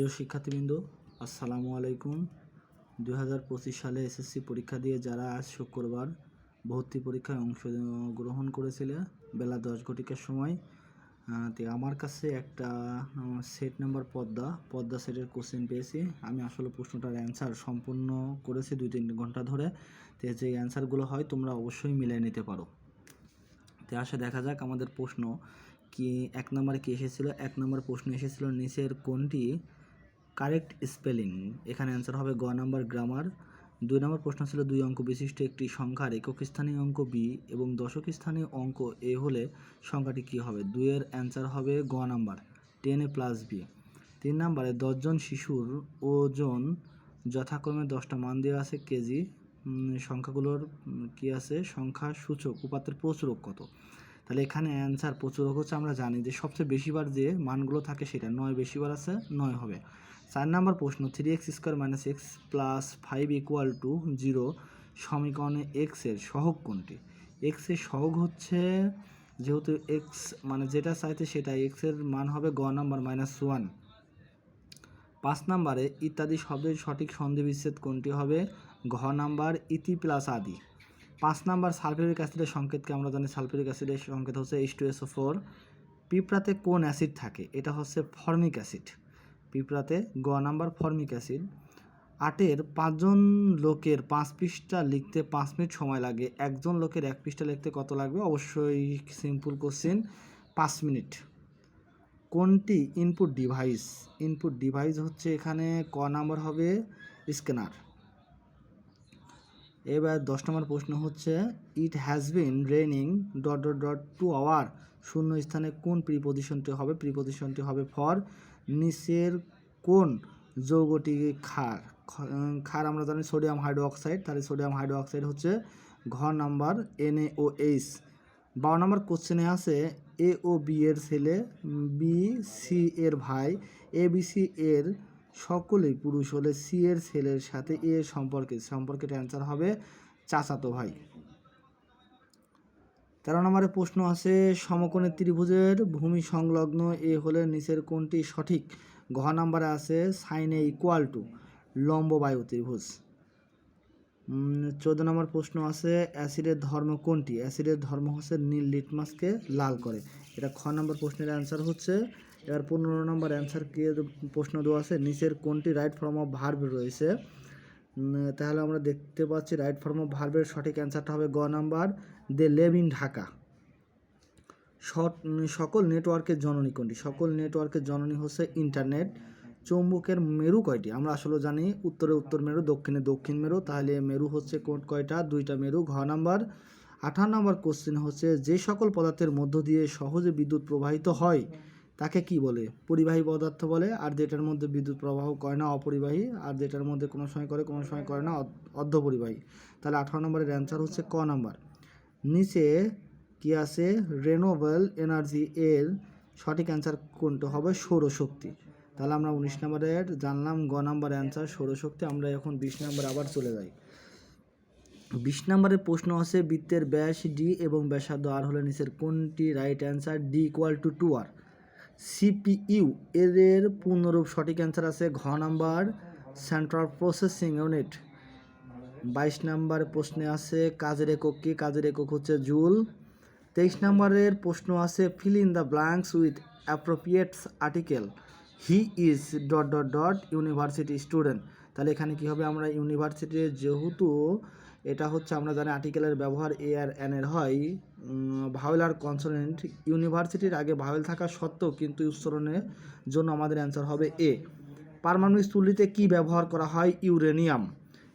প্রিয় শিক্ষার্থীবৃন্দ, আসসালামু আলাইকুম। দু হাজার পঁচিশ সালে এসএসসি পরীক্ষা দিয়ে যারা আজ শুক্রবার ভর্তি পরীক্ষায় অংশগ্রহণ করেছিলে, বেলা দশ ঘটিকার সময় তো আমার কাছে একটা সেট নাম্বার পদ্মা পদ্মা সেটের কোশ্চেন পেয়েছি। আমি আসলে প্রশ্নটার অ্যান্সার সম্পূর্ণ করেছি দুই তিন ঘণ্টা ধরে। তো যে অ্যান্সারগুলো হয়, তোমরা অবশ্যই মিলিয়ে নিতে পারো। তো আসে দেখা যাক আমাদের প্রশ্ন কি, এক নম্বরে কি এসেছিল? এক নম্বর প্রশ্ন এসেছিল, নিচের কোনটি কারেক্ট স্পেলিং। এখানে অ্যান্সার হবে গ নাম্বার গ্রামার দুই নম্বর প্রশ্ন ছিল দুই অঙ্ক বিশিষ্ট একটি সংখ্যার একক স্থানীয় অঙ্ক বি এবং দশক স্থানীয় অঙ্ক এ হলে সংখ্যাটি কি হবে? দুইয়ের অ্যান্সার হবে গ number ten A plus B তিন নম্বরে দশজন শিশুর ওজন যথাক্রমে দশটা মান দেওয়া আছে কেজি। সংখ্যাগুলোর কি আছে? সংখ্যা সূচক, উপাত্তের প্রচুরক কত? তাহলে এখানে অ্যান্সার প্রচুরক হচ্ছে, আমরা জানি যে সবচেয়ে বেশিবার যে মানগুলো থাকে সেটা নয় বেশিবার আছে, নয় হবে। চার নাম্বার প্রশ্ন three x square minus x plus five equal to zero সমীকরণে এক্সের সহগ কোনটি? এক্সের সহগ হচ্ছে, যেহেতু এক্স মানে যেটা চাইতে সেটা এক্সের মান হবে গ নাম্বার মাইনাস ওয়ান পাঁচ নাম্বারে ইত্যাদি শব্দের সঠিক সন্ধি বিচ্ছেদ কোনটি হবে? ঘ নাম্বার ইতি প্লাস আদি। পাঁচ নাম্বার সালফিউরিক অ্যাসিডের সংকেতকে আমরা জানি, সালফিউরিক অ্যাসিডের সংকেত হচ্ছে এইচ টু এসও ফোর পিঁপড়াতে কোন অ্যাসিড থাকে? এটা হচ্ছে ফর্মিক অ্যাসিড। পিঁপড়াতে গ নাম্বার ফর্মিক অ্যাসিড। আটের পাঁচজন লোকের পাঁচ পৃষ্ঠা লিখতে পাঁচ মিনিট সময় লাগে। একজন লোকের এক পৃষ্ঠা লিখতে কত লাগবে? অবশ্যই সিম্পল কোশ্চেন পাঁচ মিনিট। কোনটি ইনপুট ডিভাইস ইনপুট ডিভাইস হচ্ছে এখানে ক নাম্বার হবে স্ক্যানার এবার দশ নম্বর প্রশ্ন হচ্ছে it has been raining dot dot dot two hour শূন্য স্থানে কোন প্রিপোজিশনটি হবে? প্রিপোজিশনটি হবে ফর নিচের কোন যৌগটি ক্ষার? ক্ষার আমরা জানি সোডিয়াম হাইড্রোক্সাইড। তাহলে সোডিয়াম হাইড্রোক্সাইড হচ্ছে ঘ নাম্বার এনএ এইচ বারো নম্বর কোশ্চেনে আছে এ ও বি এর ছেলে বি সি এর ভাই এ বি সি এর সকলেই পুরুষ হলে সি এর ছেলের সাথে এ সম্পর্কে, সম্পর্কের অ্যান্সার হবে চাচাতো ভাই। তেরো নম্বরে প্রশ্ন আছে সমকোণের ত্রিভুজের ভূমি সংলগ্ন এ হলে নিচের কোনটি সঠিক? ঘ নম্বরে আছে, সাইন এ ইকুয়াল টু লম্ব বায়ু ত্রিভুজ। চোদ্দ নম্বর প্রশ্ন আছে, অ্যাসিডের ধর্ম কোনটি? অ্যাসিডের ধর্ম হচ্ছে নীল লিটমাসকে লাল করে। এটা খ নম্বর প্রশ্নের অ্যান্সার হচ্ছে। এবার পনেরো নম্বর অ্যান্সার কে প্রশ্ন দেওয়া আছে, নিচের কোনটি রাইট ফর্ম অফ ভার্ব রয়েছে। তাহলে আমরা দেখতে পাচ্ছি রাইট ফর্ম অফ ভার্বের সঠিক অ্যান্সারটা হবে গ number. They live in Dhaka সকল নেটওয়ার্কের জননী কোনটি? সকল নেটওয়ার্কের জননী হচ্ছে ইন্টারনেট। চৌম্বকের মেরু কয়টি? আমরা আসলে জানি উত্তরে উত্তর মেরু, দক্ষিণে দক্ষিণ মেরু। তাহলে মেরু হচ্ছে কোন কয়টা? দুইটা মেরু, ঘ নাম্বার। আঠারো নম্বর কোশ্চেন হচ্ছে, যে সকল পদার্থের মধ্য দিয়ে সহজে বিদ্যুৎ প্রবাহিত হয়, তাকে কি বলে? পরিবাহী পদার্থ বলে, আর যেটার মধ্যে বিদ্যুৎ প্রবাহ করে না, অপরিবাহী, আর যেটার মধ্যে কোনো সময় করে, কোনো সময় করে না অর্ধপরিবাহী। তাহলে আঠারো নম্বরের অ্যান্সার হচ্ছে ক নাম্বার। নিচে কি আছে? রেনোভেল এনার্জি এর সঠিক অ্যান্সার কোনটা হবে? সৌরশক্তি। তাহলে আমরা উনিশ নম্বরের জানলাম, গ নাম্বার অ্যান্সার সৌরশক্তি। আমরা এখন বিশ নম্বরে আবার চলে যাই। বিশ নম্বরের প্রশ্ন আছে, বৃত্তের ব্যাস ডি এবং ব্যাসার্ধ আর হলে নিচের কোনটি right answer D equal to two R CPU এর পূর্ণরূপ সঠিক অ্যান্সার আছে, ঘ নাম্বার সেন্ট্রাল প্রসেসিং ইউনিট বাইশ নাম্বার প্রশ্নে আছে, কাজের একক কি? কাজের একক হচ্ছে জুল। তেইশ নম্বরের প্রশ্ন আছে fill in the blanks with appropriates article he is dot dot dot university student তাহলে এখানে কি হবে? আমরা ইউনিভার্সিটির যেহেতু এটা হচ্ছে আমরা জানি আর্টিকেলের ব্যবহার এ আর এন এর হয় ভাওয়েল আর কনসোনেন্ট ইউনিভার্সিটির আগে ভাওয়েল থাকা সত্ত্বেও কিন্তু উচ্চারণের জন্য আমাদের অ্যান্সার হবে এ পারমাণবিক স্থলিতে কি ব্যবহার করা হয়? ইউরেনিয়াম।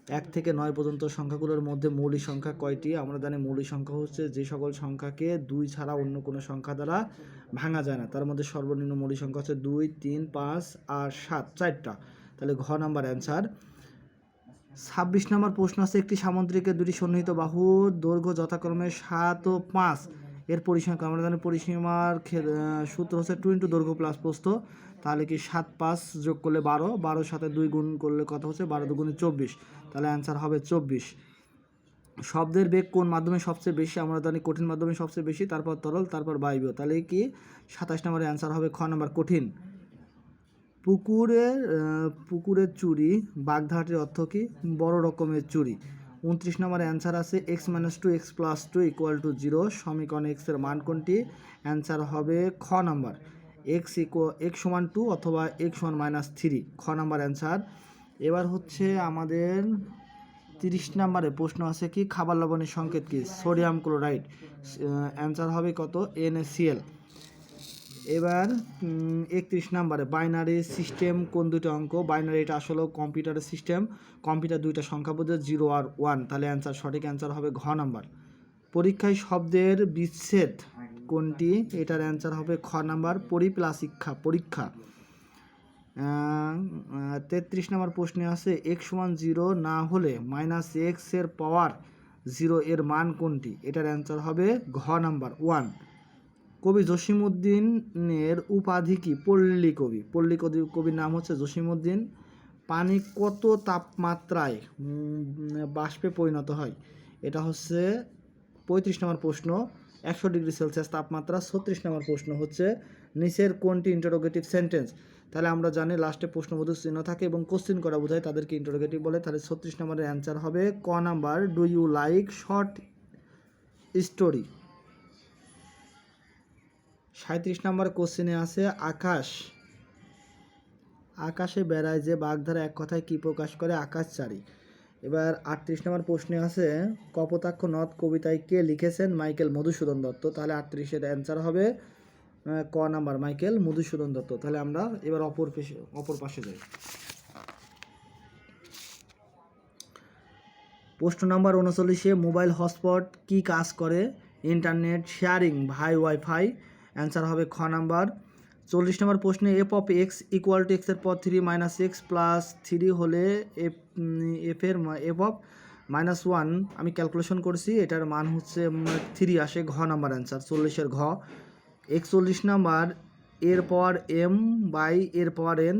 এক থেকে নয় পর্যন্ত সংখ্যাগুলোর মধ্যে মৌলিক সংখ্যা কয়টি? আমরা জানি মৌলিক সংখ্যা হচ্ছে যে সকল সংখ্যাকে দুই ছাড়া অন্য কোনো সংখ্যা দ্বারা ভাঙা যায় না। তার মধ্যে সর্বনিম্ন মৌলিক সংখ্যা হচ্ছে দুই, তিন, পাঁচ আর সাত, চারটা। তাহলে ঘ নাম্বার অ্যান্সার। ছাব্বিশ নম্বর প্রশ্ন আছে, একটি সামুদ্রিকের দুটি সন্নিহিত বাহুর দৈর্ঘ্য যথাক্রমে সাত ও পাঁচ। এর পরিসীমা জানি? পরিসীমার সূত্র হচ্ছে টু ইন্টু দৈর্ঘ্য প্লাস প্রস্থ। তাহলে কি সাত পাঁচ যোগ করলে বারো বারো সাথে দুই গুণ করলে কত হচ্ছে? বারো দুগুণে চব্বিশ। তাহলে অ্যান্সার হবে চব্বিশ। শব্দের বেগ কোন মাধ্যমে সবচেয়ে বেশি? আমরা জানি কঠিন মাধ্যমে সবচেয়ে বেশি, তারপর তরল, তারপর বায়বীয়। তাহলে কি? সাতাশ নম্বরের অ্যান্সার হবে খ নম্বর, কঠিন। পুকুরের পুকুরের চুরি, বাগধারাটির অর্থ কি? বড় রকমের চুরি। উনত্রিশ নম্বর অ্যান্সার আছে x minus two x plus two equal to zero সমীকরণ এক্সের মান কোনটি? অ্যান্সার হবে খ নাম্বার। এক্স ইকুয়াল এক্স সমান টু অথবা এক্স সমান মাইনাস থ্রি খ নাম্বার অ্যান্সার এবার হচ্ছে আমাদের তিরিশ নম্বরে প্রশ্ন আছে কি, খাবার লবণের সংকেত কি? সোডিয়াম ক্লোরাইড অ্যান্সার হবে কত? এনএসিএল এবার একত্রিশ নাম্বারে বাইনারি সিস্টেম কোন দুটো অঙ্ক? বাইনারি এটা আসলে কম্পিউটারের সিস্টেম কম্পিউটার দুইটা সংখ্যা বোঝে জিরো আর ওয়ান তাহলে অ্যান্সার সঠিক অ্যান্সার হবে ঘ নাম্বার। পরীক্ষায় শব্দের বিচ্ছেদ কোনটি? এটার অ্যান্সার হবে খ নাম্বার পরি প্লাস শিক্ষা পরীক্ষা তেত্রিশ নম্বর প্রশ্নে আছে এক্স সমান জিরো না হলে মাইনাস এক্সের পাওয়ার জিরো এর মান কোনটি? এটার অ্যান্সার হবে ঘ নাম্বার ওয়ান কবি জসিমউদ্দিনের উপাধি কি? পল্লী কবি। পল্লী কবি কবির নাম হচ্ছে জসিমউদ্দিন। পানি কত তাপমাত্রায় বাষ্পে পরিণত হয়? এটা হচ্ছে পঁয়ত্রিশ নম্বর প্রশ্ন, একশো ডিগ্রি সেলসিয়াস তাপমাত্রা, ছত্রিশ নম্বর প্রশ্ন হচ্ছে নিচের কোনটি ইন্টারোগেটিভ সেন্টেন্স তাহলে আমরা জানি লাস্টে প্রশ্নবোধক চিহ্ন থাকে এবং কোশ্চিন করা বোঝায়, তাদেরকে ইন্টারোগেটিভ বলে। তাহলে ছত্রিশ নম্বরের অ্যান্সার হবে, ক number do you like short story সাঁত্রিশ নম্বর কোশ্চেনে আছে, আকাশ। আকাশে বেড়ায় যে বাগধারা এক কথায় কি প্রকাশ করে? আকাশচারী এবার আটত্রিশ নম্বর প্রশ্নে আছে, কপোতাক্ষ নদ কবিতায় কে লিখেছেন? মাইকেল মধুসূদন দত্ত। তাহলে আটত্রিশের অ্যান্সার হবে ক নাম্বার মাইকেল মধুসূদন দত্ত। তাহলে আমরা এবার অপর পেশে, অপর পাশে যাই। প্রশ্ন নাম্বার উনচল্লিশে, মোবাইল হটস্পট কি কাজ করে? Internet sharing by WiFi answer হবে খ নাম্বার। চল্লিশ নম্বর প্রশ্নে f of x equal to এক্সের পর three minus x plus three হলে এফ এফের এফ অফ মাইনাস ওয়ান আমি ক্যালকুলেশন করছি, এটার মান হচ্ছে থ্রি আসে ঘ নাম্বার অ্যান্সার চল্লিশের ঘ। একচল্লিশ নাম্বার, এর পাওয়ার এম বাই এর পাওয়ার এন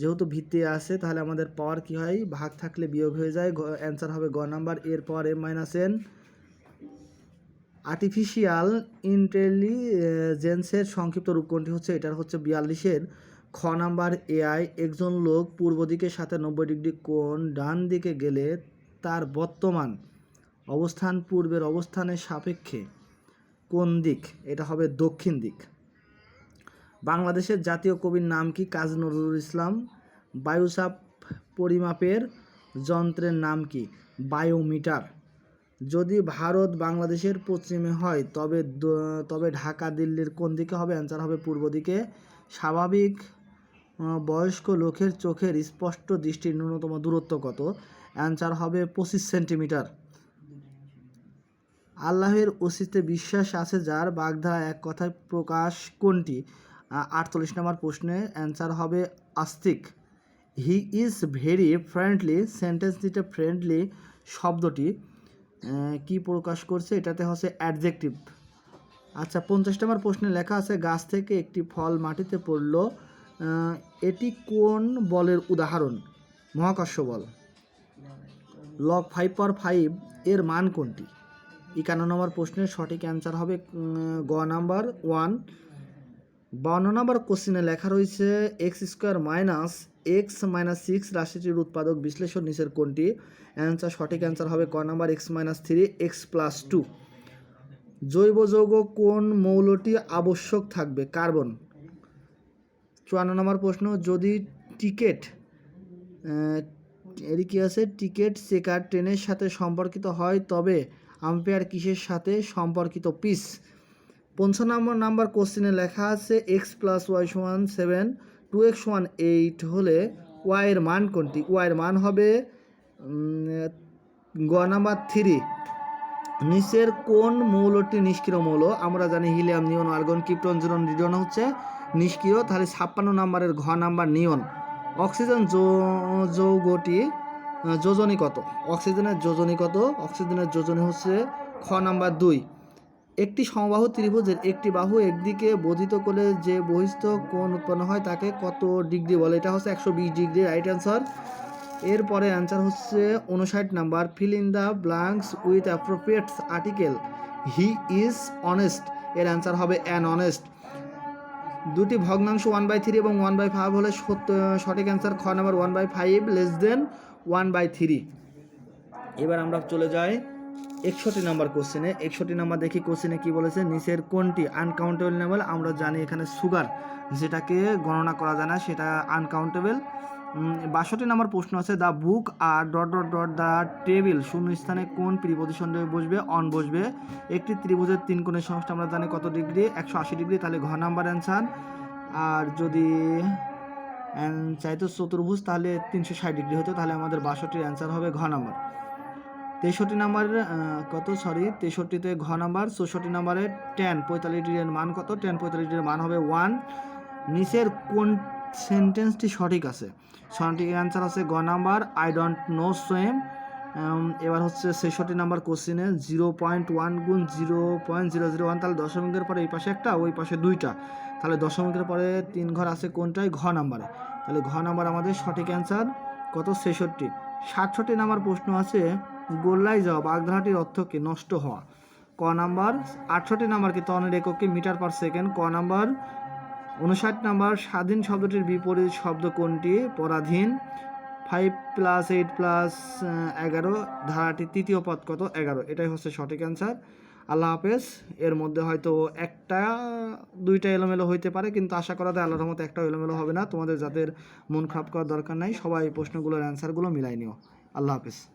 যেহেতু ভিত্তি আছে, তাহলে আমাদের পাওয়ার কি হয়? ভাগ থাকলে বিয়োগ হয়ে যায় অ্যান্সার হবে গ নাম্বার, এর power m minus n artificial ইন্টেলিজেন্সের সংক্ষিপ্ত রূপ কোনটি হচ্ছে, এটার হচ্ছে বিয়াল্লিশের খ নাম্বার এআই। একজন লোক পূর্ব দিকের সাথে নব্বই ডিগ্রি কোণ ডান দিকে গেলে তার বর্তমান অবস্থান পূর্বের অবস্থানের সাপেক্ষে কোন দিক? এটা হবে দক্ষিণ দিক। বাংলাদেশের জাতীয় কবির নাম কি? কাজী নজরুল ইসলাম। বায়ুচাপ পরিমাপের যন্ত্রের নাম কি? বায়োমিটার। যদি ভারত বাংলাদেশের পশ্চিমে হয়, তবে তবে ঢাকা দিল্লির কোন দিকে হবে? অ্যান্সার হবে পূর্ব দিকে। স্বাভাবিক বয়স্ক লোকের চোখের স্পষ্ট দৃষ্টির ন্যূনতম দূরত্ব কত? অ্যান্সার হবে পঁচিশ সেন্টিমিটার। আল্লাহের অস্তিত্বে বিশ্বাস আছে যার বাগধারা এক কথায় প্রকাশ কোনটি? আটচল্লিশ নম্বর প্রশ্নে অ্যান্সার হবে আস্তিক। He is very friendly sentence দিতে ফ্রেন্ডলি শব্দটি কি প্রকাশ করছে? এটাতে হচ্ছে অ্যাডজেক্টিভ আচ্ছা পঞ্চাশ নম্বর প্রশ্নে লেখা আছে, গাছ থেকে একটি ফল মাটিতে পড়ল। এটি কোন বলের উদাহরণ? মহাকর্ষ বল। লগ ফাইভ পাওয়ার ফাইভ এর মান কোনটি? একান্ন নম্বর প্রশ্নের সঠিক অ্যান্সার হবে গ নাম্বার ওয়ান বাউন্ন নম্বর কোশ্চিনে লেখা রয়েছে x square minus x minus six রাশিটির উৎপাদক বিশ্লেষণ নিচের কোনটি? অ্যান্সার সঠিক অ্যান্সার হবে ক number x minus three x plus two জৈব যৌগ কোন মৌলটি আবশ্যক থাকবে? কার্বন চুয়ান্ন নম্বর প্রশ্ন, যদি টিকেট এর কি আছে, টিকেট চেকার ট্রেনের সাথে সম্পর্কিত হয়, তবে আম্পায়ার কিসের সাথে সম্পর্কিত? পিস পঞ্চান্ন নম্বর নাম্বার কোশ্চেনে লেখা আছে এক্স প্লাস ওয়াই সমান seven two x one eight হলে ওয়াইয়ের মান কোনটি? ওয়াইয়ের মান হবে গ নাম্বার থ্রি নিচের কোন মৌলটি নিষ্ক্রিয় মৌল? আমরা জানি হিলিয়াম নিয়ন আর্গন, কিপ্টন, জিরন, রিডন হচ্ছে নিষ্ক্রিয়। তাহলে ছাপ্পান্ন নাম্বারের ঘ নাম্বার নিয়ন অক্সিজেন যৌগটি যোজনী কত? অক্সিজেনের যোজনী কত? অক্সিজেনের যোজনী হচ্ছে খ নাম্বার দুই। একটি সমবাহু ত্রিভুজের একটি বাহু একদিকে বর্ধিত করলে যে বহিস্থ কোণ উৎপন্ন হয় তাকে কত ডিগ্রি বলে? এটা হচ্ছে একশো বিশ ডিগ্রি রাইট অ্যান্সার এরপরে অ্যান্সার হচ্ছে উনষাট number. Fill in the blanks with appropriate article he is honest এর অ্যান্সার হবে অ্যান অনেস্ট দুটি ভগ্নাংশ ওয়ান বাই থ্রি এবং ওয়ান বাই ফাইভ হলে সঠিক অ্যান্সার খ number one by five less than one by three এবার আমরা চলে যাই একষট্টি নাম্বার কোশ্চেনে, একষট্টি নাম্বার দেখি কোশ্চেনে কি বলেছে, নিচের কোনটি আনকাউন্টেবল আমরা জানি এখানে সুগার যেটাকে গণনা করা যায় না, সেটা আনকাউন্টেবল বাষট্টি নাম্বার প্রশ্ন আছে the book are dot dot dot the table শূন্য স্থানে কোন প্রিপোজিশন বসবে অন বসবে? একটি ত্রিভুজের তিন কোণের সমষ্টি আমরা জানি কত ডিগ্রি? একশো আশি ডিগ্রি, তাহলে ঘ নাম্বার অ্যান্সার আর যদি চাইতো চতুর্ভুজ, তাহলে তিনশো ষাট ডিগ্রি হতো, তাহলে আমাদের বাষট্টির অ্যান্সার হবে ঘ নাম্বার। তেষট্টি নাম্বার কত? সরি তেষট্টিতে ঘ নাম্বার, চৌষট্টি নাম্বারে টেন পঁয়তাল্লিশ ডিগ্রির মান কত? টেন পঁয়তাল্লিশ ডিগ্রির মান হবে ওয়ান নিচের কোন সেন্টেন্সটি সঠিক আছে? সঠিক অ্যান্সার আছে গ number I don't know swim এবার হচ্ছে ছেষট্টি নাম্বার কোশ্চেনে জিরো পয়েন্ট ওয়ান গুণ zero point zero zero one তাহলে দশমিকের পরে এই পাশে একটা, ওই পাশে দুইটা। তাহলে দশমিকের পরে তিন ঘর আছে কোনটায়? ঘ নাম্বারে। তাহলে ঘ নাম্বার আমাদের সঠিক অ্যান্সার কত? ছেষট্টি। সাতষট্টি নাম্বার প্রশ্ন আছে গোল্লাই যাওয়া বাগধারাটির অর্থ কি? নষ্ট হওয়া। ক নাম্বার, আটষট্টি নাম্বার কি? তনের একক মিটার পার সেকেন্ড। ক নাম্বার, উনষাট নাম্বার, স্বাধীন শব্দটির বিপরীত শব্দ কোনটি? পরাধীন। ফাইভ প্লাস এইট প্লাস এগারো। ধারাটির তৃতীয় পদ কত? এগারো। এটাই হচ্ছে সঠিক অ্যান্সার আল্লাহ হাফেজ। এর মধ্যে হয়তো একটা, দুইটা এলোমেলো হইতে পারে, কিন্তু আশা করা যায় আল্লাহর রহমতে একটা এলোমেলো হবে না। তোমাদের যাদের মন খারাপ করার দরকার নাই, সবাই প্রশ্নগুলোর অ্যান্সারগুলো মিলাই নিও। আল্লাহ হাফেজ।